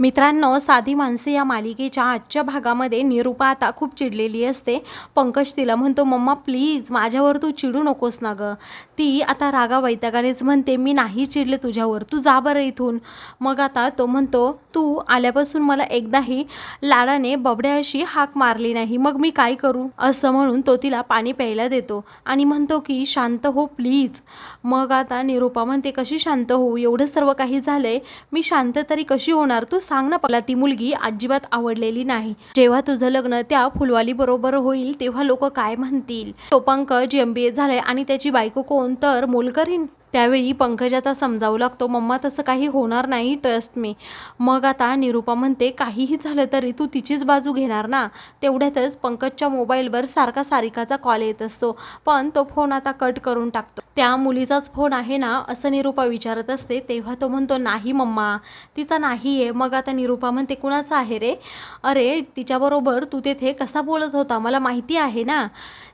मित्रांनो साधी माणसे या मालिकेच्या आजच्या भागामध्ये निरूपा आता खूप चिडलेली असते. पंकज तिला म्हणतो मम्मा प्लीज माझ्यावर तू चिडू नकोस ना गं. ती आता रागा वैतागानेच म्हणते मी नाही चिडले तुझ्यावर तू जा बरं इथून. मग आता तो म्हणतो तू आल्यापासून मला एकदाही लाडाने बबड्याशी हाक मारली नाही मग मी काय करू? असं म्हणून तो तिला पाणी प्यायला देतो आणि म्हणतो की शांत हो प्लीज मग आता निरूपा म्हणते कशी शांत होऊ? एवढं सर्व काही झालंय मी शांत तरी कशी होणार? तू सांग ना मला ती मुलगी अजिबात आवडलेली नाही. जेव्हा तुझं लग्न त्या फुलवाली बरोबर होईल तेव्हा लोक काय म्हणतील? तो पंकज एम बी झालाय आणि त्याची बायको कोण? तर मोलकरीन त्यावेळी पंकज आता समजावू लागतो मम्मा तसं काही होणार नाही ट्रस्ट मी मग आता निरूपा म्हणते काहीही झालं तरी तू तिचीच बाजू घेणार ना? तेवढ्यातच पंकजच्या मोबाईलवर सारखा सारिकाचा कॉल येत असतो पण तो फोन आता कट करून टाकतो. त्या मुलीचाच फोन आहे ना असं निरूपा विचारत असते तेव्हा तो म्हणतो नाही मम्मा तिचा नाही आहे मग आता निरूपा म्हणते कुणाचा आहे रे? अरे तिच्याबरोबर तू तेथे कसा बोलत होता? मला माहिती आहे ना.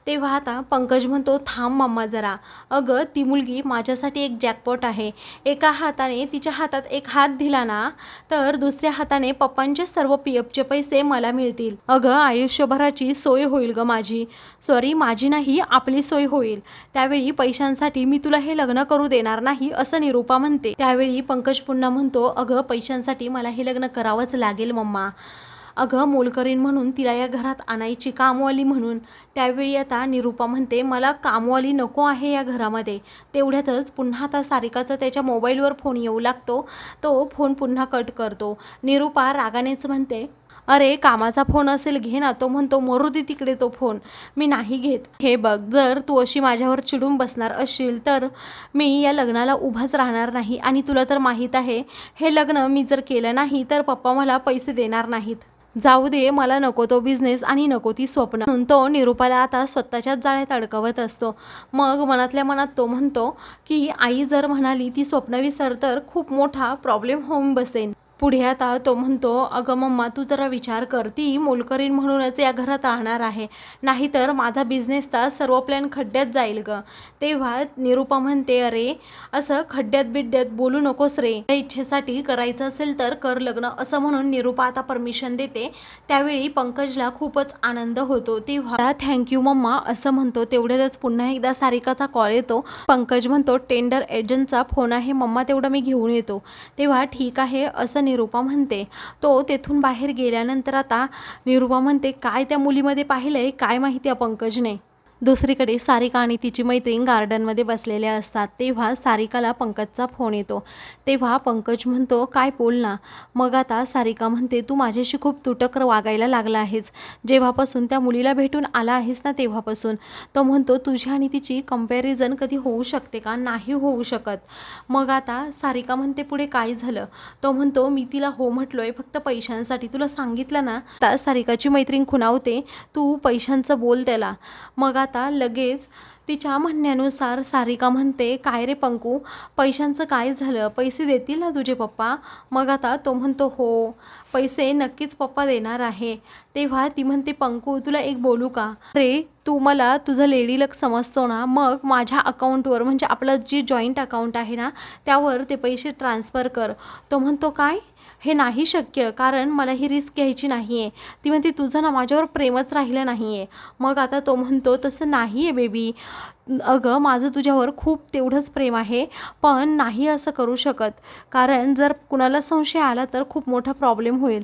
तेव्हा आता पंकज म्हणतो थांब मम्मा जरा. अगं ती मुलगी माझ्यासाठी एक जॅकपॉट आहे. एका हाताने तिच्या हातात एक हात दिला ना तर दुसऱ्या हाताने पप्पांचे सर्व पी एफचे पैसे मला मिळतील. अगं आयुष्यभराची सोय होईल ग माझी. सॉरी माझी नाही आपली सोय होईल. त्यावेळी पैशांसाठी मी तुला हे लग्न करू देणार नाही असं निरूपा म्हणते. त्यावेळी पंकज पुन्हा म्हणतो अगं पैशांसाठी मला हे लग्न करावंच लागेल मम्मा. अगं मोलकरीण म्हणून तिला या घरात आणायची कामवाली म्हणून. त्यावेळी आता निरूपा म्हणते मला कामवाली नको आहे या घरामध्ये. तेवढ्यातच पुन्हा आता सारिकाचा त्याच्या मोबाईलवर फोन येऊ लागतो. तो फोन पुन्हा कट करतो. निरूपा रागानेच म्हणते अरे कामाचा फोन असेल घे ना. तो म्हणतो मरू दे तिकडे तो फोन. मी नाही घेत. हे बघ जर तू अशी माझ्यावर चिडून बसणार असशील तर मी या लग्नाला उभाच राहणार नाही. आणि तुला तर माहीत आहे हे लग्न मी जर केलं नाही तर पप्पा मला पैसे देणार नाहीत. जाऊ दे मला नको तो बिझनेस आणि नको ती स्वप्न. म्हणून तो निरूपाला आता स्वतःच्याच जाळ्यात अडकवत असतो. मग मनातल्या मनात तो म्हणतो की आई जर म्हणाली ती स्वप्न विसर तर खूप मोठा प्रॉब्लेम होऊन बसेन. पुढे आता तो म्हणतो अगं मम्मा तू जरा विचार कर ती मोलकरीण म्हणूनच या घरात राहणार आहे. नाहीतर माझा बिझनेसचा सर्व प्लॅन खड्ड्यात जाईल ग. तेव्हा निरूपा म्हणते अरे असं खड्ड्यात बिड्ड्यात बोलू नकोस रे. त्या इच्छेसाठी करायचं असेल तर कर लग्न. असं म्हणून निरूपा आता परमिशन देते. त्यावेळी पंकजला खूपच आनंद होतो. तेव्हा थँक्यू मम्मा असं म्हणतो. तेवढ्यातच पुन्हा एकदा सारिकाचा कॉल येतो. पंकज म्हणतो टेंडर एजंटचा फोन आहे मम्मा तेवढं मी घेऊन येतो. तेव्हा ठीक आहे असं निरूपा म्हणते तो तेथून बाहेर गेल्यानंतर आता निरूपा म्हणते काय त्या मुलीमध्ये पाहिलंय? काय माहिती आहे पंकजने? दुसरीकडे सारिका आणि तिची मैत्रीण गार्डनमध्ये बसलेल्या असतात. तेव्हा सारिकाला पंकजचा फोन येतो. तेव्हा पंकज म्हणतो काय बोल ना. मग आता सारिका म्हणते तू माझ्याशी खूप तुटक्र वागायला लागला आहेस. जेव्हापासून त्या मुलीला भेटून आला आहेस ना तेव्हापासून. तो म्हणतो तुझी आणि तिची कंपॅरिझन कधी होऊ शकते का? नाही होऊ शकत. मग आता सारिका म्हणते पुढे काय झालं? तो म्हणतो मी तिला हो म्हटलोय फक्त पैशांसाठी. तुला सांगितलं ना? तर सारिकाची मैत्रीण खुणावते तू पैशांचं बोल त्याला. मग आता आता लगेच तिच्या म्हणण्यानुसार सारिका म्हणते काय रे पंकू पैशांचं काय झालं? पैसे देतील ना तुझे पप्पा? मग आता तो म्हणतो हो पैसे नक्कीच पप्पा देणार आहे. तेव्हा ती म्हणते पंकू तुला एक बोलू का? रे तू मला तुझं लेडी लक समजतो ना मग माझ्या अकाउंटवर म्हणजे आपलं जी जॉईंट अकाउंट आहे ना त्यावर ते पैसे ट्रान्सफर कर. तो म्हणतो काय? हे नाही शक्य कारण मला ही रिस्क घ्यायची नाही आहे ती म्हणते तुझं ना माझ्यावर प्रेमच राहिलं नाही आहे मग आता तो म्हणतो तसं नाही आहे बेबी अगं माझं तुझ्यावर खूप तेवढंच प्रेम आहे पण नाही असं करू शकत. कारण जर कुणाला संशय आला तर खूप मोठा प्रॉब्लेम होईल.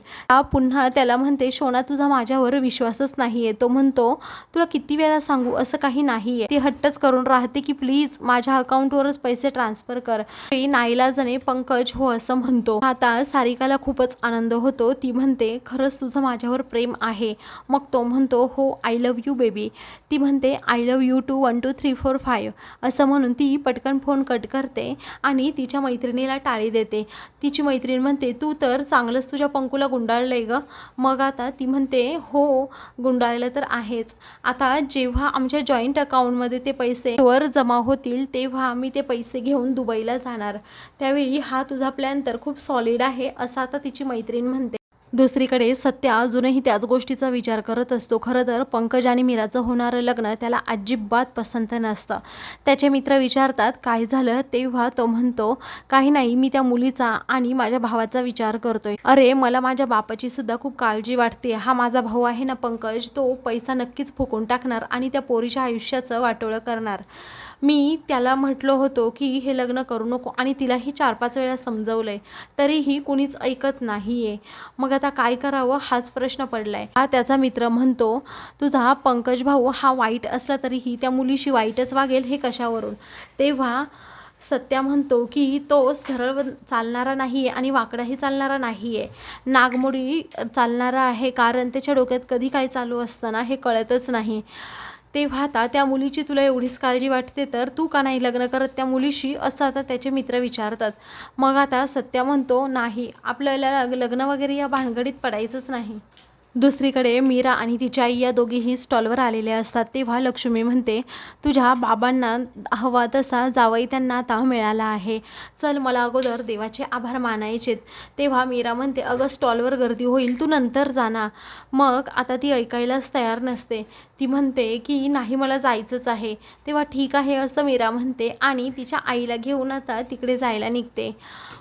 पुन्हा त्याला म्हणते शोना तुझा माझ्यावर विश्वासच नाही आहे तो म्हणतो तुला किती वेळा सांगू असं काही नाही आहे ती हट्टच करून राहते की प्लीज माझ्या अकाउंटवरच पैसे ट्रान्सफर कर. नाईला जणे पंकज हो असं म्हणतो. आता सारिकाला खूपच आनंद होतो. ती म्हणते खरंच तुझं माझ्यावर प्रेम आहे. मग तो म्हणतो हो आय लव्ह यू बेबी ती म्हणते I love you too one two three three four five असं म्हणून ती पटकन फोन कट करते आणि तिच्या मैत्रिणीला टाळी देते. तिची मैत्रीण म्हणते तू तर चांगलंच तुझ्या पंकूला गुंडाळलं आहे गं. मग आता ती म्हणते हो गुंडाळलं तर आहेच. आता जेव्हा आमच्या जॉईंट अकाउंटमध्ये ते पैसे वर जमा होतील तेव्हा मी ते पैसे घेऊन दुबईला जाणार. त्यावेळी हा तुझा प्लॅन तर खूप सॉलिड आहे असं आता तिची मैत्रीण म्हणते. दुसरीकडे सत्य अजूनही त्याच गोष्टीचा विचार करत असतो. खरं तर पंकज आणि मीराचं होणारं लग्न त्याला अजिबात पसंत नसतं. त्याचे मित्र विचारतात काय झालं? तेव्हा तो म्हणतो काही नाही मी त्या मुलीचा आणि माझ्या भावाचा विचार करतोय. अरे मला माझ्या बापाची सुद्धा खूप काळजी वाटते हा माझा भाऊ आहे ना पंकज तो पैसा नक्कीच फुकून टाकणार आणि त्या पोरीच्या आयुष्याचं वाटोळं करणार. मी त्याला म्हटलो होतो की हे लग्न करू नको आणि तिलाही चार पाच वेळा समजवलं आहे तरीही कुणीच ऐकत नाही आहे मग आता काय करावं हाच प्रश्न पडला आहे हा त्याचा मित्र म्हणतो तुझा पंकज भाऊ हा वाईट असला तरीही त्या मुलीशी वाईटच वागेल हे कशावरून? तेव्हा सत्या म्हणतो की तो सरळ चालणारा नाही आहे आणि वाकडाही चालणारा नाही आहे नागमोडी चालणारा आहे कारण त्याच्या डोक्यात कधी काय चालू असतं ना हे कळतच नाही. तेव्हा आता त्या मुलीची तुला एवढीच काळजी वाटते तर तू का नाही लग्न करत? त्या मुलीशी असं आता त्याचे मित्र विचारतात. मग आता सत्या म्हणतो नाही आपल्याला लग्न वगैरे या भानगडीत पडायचंच नाही. दुसरीकडे मीरा आणि तिची आई या दोघीही स्टॉलवर आलेल्या असतात. तेव्हा लक्ष्मी म्हणते तुझ्या बाबांना हवा तसा जावई त्यांना आता मिळाला आहे. चल मला अगोदर देवाचे आभार मानायचेत. तेव्हा मीरा म्हणते अगं स्टॉलवर गर्दी होईल तू नंतर जा ना. मग आता ती ऐकायलाच तयार नसते. ती म्हणते की नाही मला जायचंच आहे. तेव्हा ठीक आहे असं मीरा म्हणते आणि तिच्या आईला घेऊन आता तिकडे जायला निघते.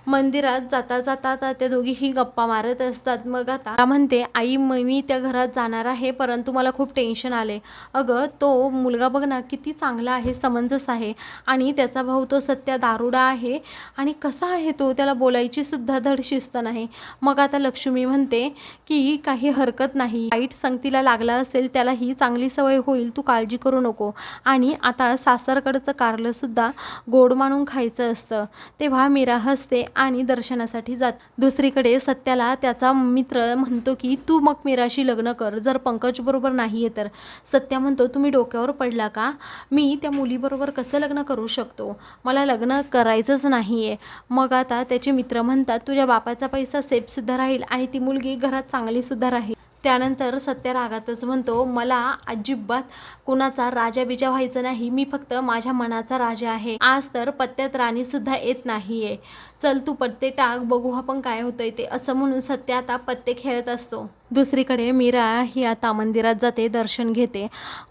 मंदिरात जाता जाता आता त्या दोघीही गप्पा मारत असतात. मग आता म्हणते आई मी त्या घरात जाणार आहे परंतु मला खूप टेन्शन आले. अगं तो मुलगा बघ ना किती चांगला आहे समंजस आहे आणि त्याचा भाऊ तो सत्या दारुडा आहे आणि कसा आहे तो? त्याला बोलायची सुद्धा धड शिस्त नाही. मग आता लक्ष्मी म्हणते की काही हरकत नाही. वाईट संगतीला लागला असेल त्याला ही चांगली सवय होईल तू काळजी करू नको. आणि आता सासरकडचं कारलंसुद्धा गोड मानून खायचं असतं. तेव्हा मीरा हसते आणि दर्शनासाठी जात. दुसरीकडे सत्याला त्याचा मित्र म्हणतो की तू मग मीराशी लग्न कर. जर पंकज बरोबर नाही आहे तर. सत्या म्हणतो तुम्ही डोक्यावर पडला का? मी त्या मुलीबरोबर कसं लग्न करू शकतो? मला लग्न करायचंच नाही आहे मग आता त्याचे मित्र म्हणतात तुझ्या बापाचा पैसा सेफसुद्धा राहील आणि ती मुलगी घरात चांगलीसुद्धा राहील. त्यानंतर सत्यरागातच म्हणतो मला अजिबात कुणाचा राजा बिजा व्हायचं नाही. मी फक्त माझ्या मनाचा राजा आहे. आज तर पत्त्यात राणीसुद्धा येत नाही आहे चल तू पत्ते टाक बघू आपण काय होतंय ते. असं म्हणून सत्य आता पत्ते खेळत असतो. दुसरीकडे मीरा ही आता मंदिरात जाते दर्शन घेते.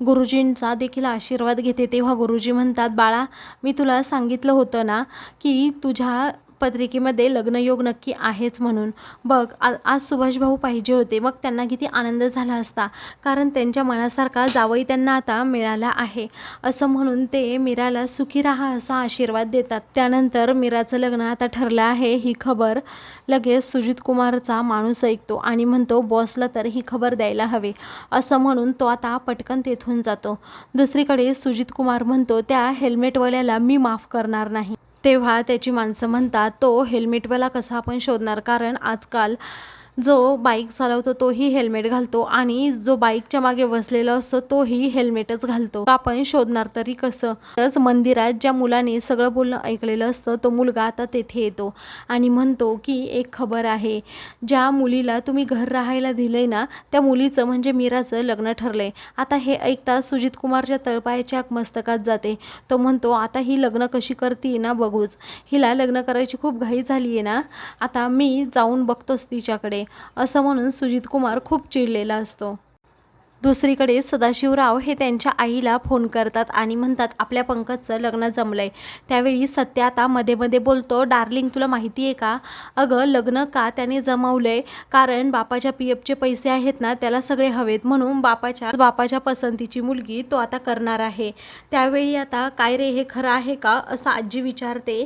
गुरुजींचा देखील आशीर्वाद घेते. तेव्हा गुरुजी म्हणतात बाळा मी तुला सांगितलं होतं ना की तुझ्या पत्रिकेमध्ये लग्नयोग नक्की आहेच म्हणून. बघ आ आज सुभाषभाऊ पाहिजे होते मग त्यांना किती आनंद झाला असता. कारण त्यांच्या मनासारखा जावई त्यांना आता मिळाला आहे. असं म्हणून ते मीराला सुखी राहा असा आशीर्वाद देतात. त्यानंतर मीराचं लग्न आता ठरलं आहे ही खबर लगेच सुजित कुमारचा माणूस ऐकतो आणि म्हणतो बॉसला तर ही खबर द्यायला हवी. असं म्हणून तो आता पटकन तेथून जातो. दुसरीकडे सुजित कुमार म्हणतो त्या हेल्मेटवाल्याला मी माफ करणार नाही. तेव्हा त्याची माणसं म्हणतात तो हेल्मेटवाला कसा आपण शोधणार? कारण आजकाल जो बाईक चालवतो तोही हेल्मेट घालतो आणि जो बाईकच्या मागे बसलेला असतो तोही हेल्मेटच घालतो. आपण शोधणार तरी कसं? तसंच मंदिरात ज्या मुलाने सगळं बोलणं ऐकलेलं असतं तो मुलगा आता तेथे येतो आणि म्हणतो की एक खबर आहे ज्या मुलीला तुम्ही घर राहायला दिलंय ना त्या मुलीचं म्हणजे मीराचं लग्न ठरलंय. आता हे ऐकता सुजित कुमारच्या तळपायाच्या मस्तकात जाते. तो म्हणतो आता ही लग्न कशी करते ना बघूच. हिला लग्न करायची खूप घाई झाली आहे ना. आता मी जाऊन बघतोच तिच्याकडे. असं म्हणून सुजित कुमार खूप चिडलेला असतो. दुसरीकडे सदाशिवराव हे त्यांच्या आईला फोन करतात आणि म्हणतात आपल्या पंकजचं लग्न जमलंय. त्यावेळी सत्य आता मध्ये मध्ये बोलतो डार्लिंग तुला माहिती आहे का? अगं लग्न का त्याने जमवलंय? कारण बापाच्या पी एफचे पैसे आहेत ना त्याला सगळे हवेत. म्हणून बापाच्या बापाच्या पसंतीची मुलगी तो आता करणार आहे. त्यावेळी आता काय रे हे खरं आहे का? असं आजी विचारते.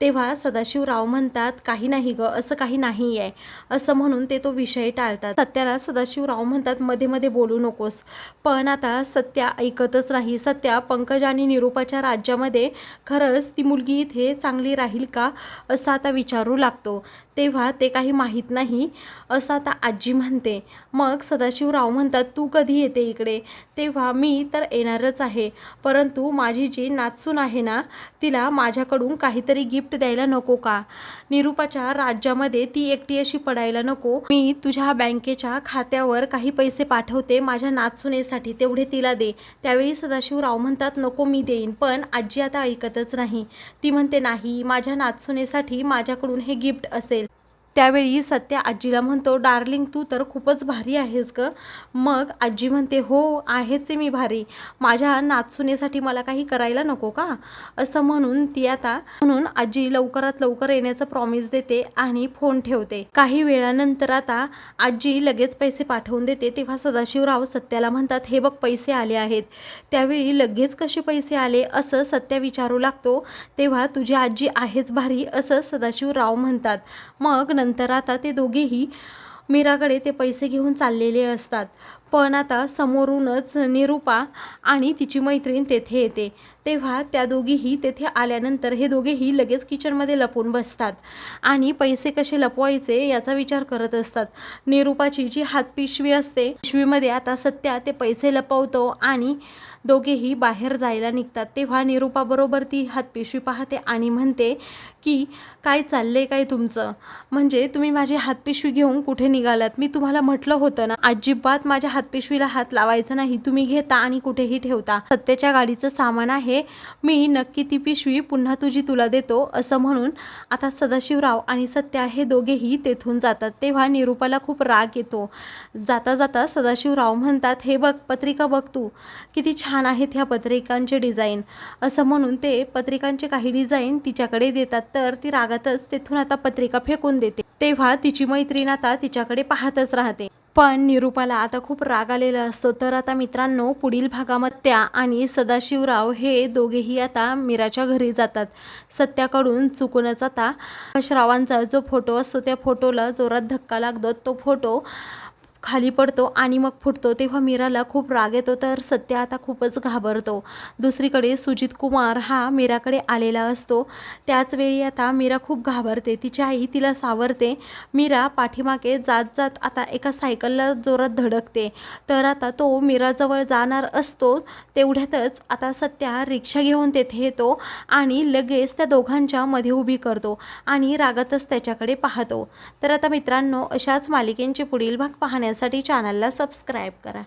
तेव्हा सदाशिवराव म्हणतात काही नाही ग असं काही नाही आहे असं म्हणून ते तो विषय टाळतात. सत्याला सदाशिवराव म्हणतात मध्ये मध्ये बोलू नकोस. पण आता सत्या ऐकतच नाही. सत्या पंकज आणि निरूपाच्या राज्यामध्ये खरंच ती मुलगी इथे चांगली राहील का? असा आता विचारू लागतो. तेव्हा ते काही माहीत नाही असं आता आजी म्हणते. मग सदाशिवराव म्हणतात तू कधी येते इकडे? तेव्हा मी तर येणारच आहे. परंतु माझी जी नाचून आहे ना तिला माझ्याकडून काहीतरी गिफ्ट द्यायला नको का? निरूपाच्या राज्यामध्ये ती एकटी अशी पडायला नको. मी तुझ्या बँकेच्या खात्यावर काही पैसे पाठवते माझ्या नाचुनेसाठी तेवढे तिला दे. त्यावेळी सदाशिवराव म्हणतात नको मी देईन. पण आजी आता ऐकतच नाही. ती म्हणते नाही माझ्या नाचुनेसाठी माझ्याकडून हे गिफ्ट असेल. त्यावेळी सत्या आजीला म्हणतो डार्लिंग तू तर खूपच भारी आहेस ग. मग आजी म्हणते हो आहेच आहे मी भारी. माझ्या नाचुनेसाठी मला काही करायला नको का? असं म्हणून ती आता म्हणून आजी लवकरात लवकर येण्याचं प्रॉमिस देते आणि फोन ठेवते. काही वेळानंतर आता आजी लगेच पैसे पाठवून देते. तेव्हा सदाशिवराव सत्याला म्हणतात हे बघ पैसे आले आहेत. त्यावेळी लगेच कसे पैसे आले असं सत्या विचारू लागतो. तेव्हा तुझी आजी आहेच भारी असं सदाशिवराव म्हणतात. मग नंतर आता ते दोघेही मीराकडे ते पैसे घेऊन चाललेले असतात. पण आता समोरूनच निरूपा आणि तिची मैत्रीण तेथे येते. तेव्हा त्या दोघीही तेथे आल्यानंतर हे दोघेही लगेच किचनमध्ये लपून बसतात आणि पैसे कसे लपवायचे याचा विचार करत असतात. निरूपाची जी हातपिशवी असते पिशवीमध्ये आता सत्या ते पैसे लपवतो आणि दोघेही बाहेर जायला निघतात. तेव्हा निरूपाबरोबर ती हातपिशवी पाहते आणि म्हणते की काय चाललंय काय तुमचं? म्हणजे तुम्ही माझी हातपिशवी घेऊन कुठे निघालात? मी तुम्हाला म्हटलं होतं ना अजिबात माझ्या हातपिशवीला हात लावायचा नाही. तुम्ही घेता आणि कुठेही ठेवता. सत्याच्या गाडीचं सामान आहे. मी नक्की ती पिशवी पुन्हा तुझी तुला देतो असं म्हणून आता सदाशिवराव आणि सत्या हे दोघेही तेथून जातात. तेव्हा निरूपाला खूप राग येतो. जाता जाता सदाशिवराव म्हणतात हे बघ पत्रिका बघ तू. किती छान आहेत ह्या पत्रिकांचे डिझाईन. असं म्हणून ते पत्रिकांचे काही डिझाईन तिच्याकडे देतात. तर ती रागातच तेथून आता पत्रिका फेकून देते. तेव्हा तिची मैत्रीण आता तिच्याकडे पाहतच राहते. पण निरूपाला आता खूप राग आलेला असतो. तर आता मित्रांनो पुढील भागामध्ये त्या आणि सदाशिवराव हे दोघेही आता मीराच्या घरी जातात. सत्याकडून चुकूनच आता श्रावांचा जो फोटो असतो त्या फोटोला जोरात धक्का लागतो. तो फोटो खाली पडतो आणि मग फुटतो. तेव्हा मीराला खूप राग येतो. तर सत्या आता खूपच घाबरतो. दुसरीकडे सुजित कुमार हा मीराकडे आलेला असतो. त्याचवेळी आता मीरा खूप घाबरते. तिची आई तिला सावरते. मीरा पाठीमागे जात जात आता एका सायकलला जोरात धडकते. तर आता तो मीराजवळ जाणार असतो. तेवढ्यातच आता सत्या रिक्षा घेऊन तेथे येतो आणि लगेच त्या दोघांच्या मध्ये उभी करतो आणि रागातच त्याच्याकडे पाहतो. तर आता मित्रांनो अशाच मालिकेंचे पुढील भाग पाहण्यासाठी चॅनलला सबस्क्राईब करा.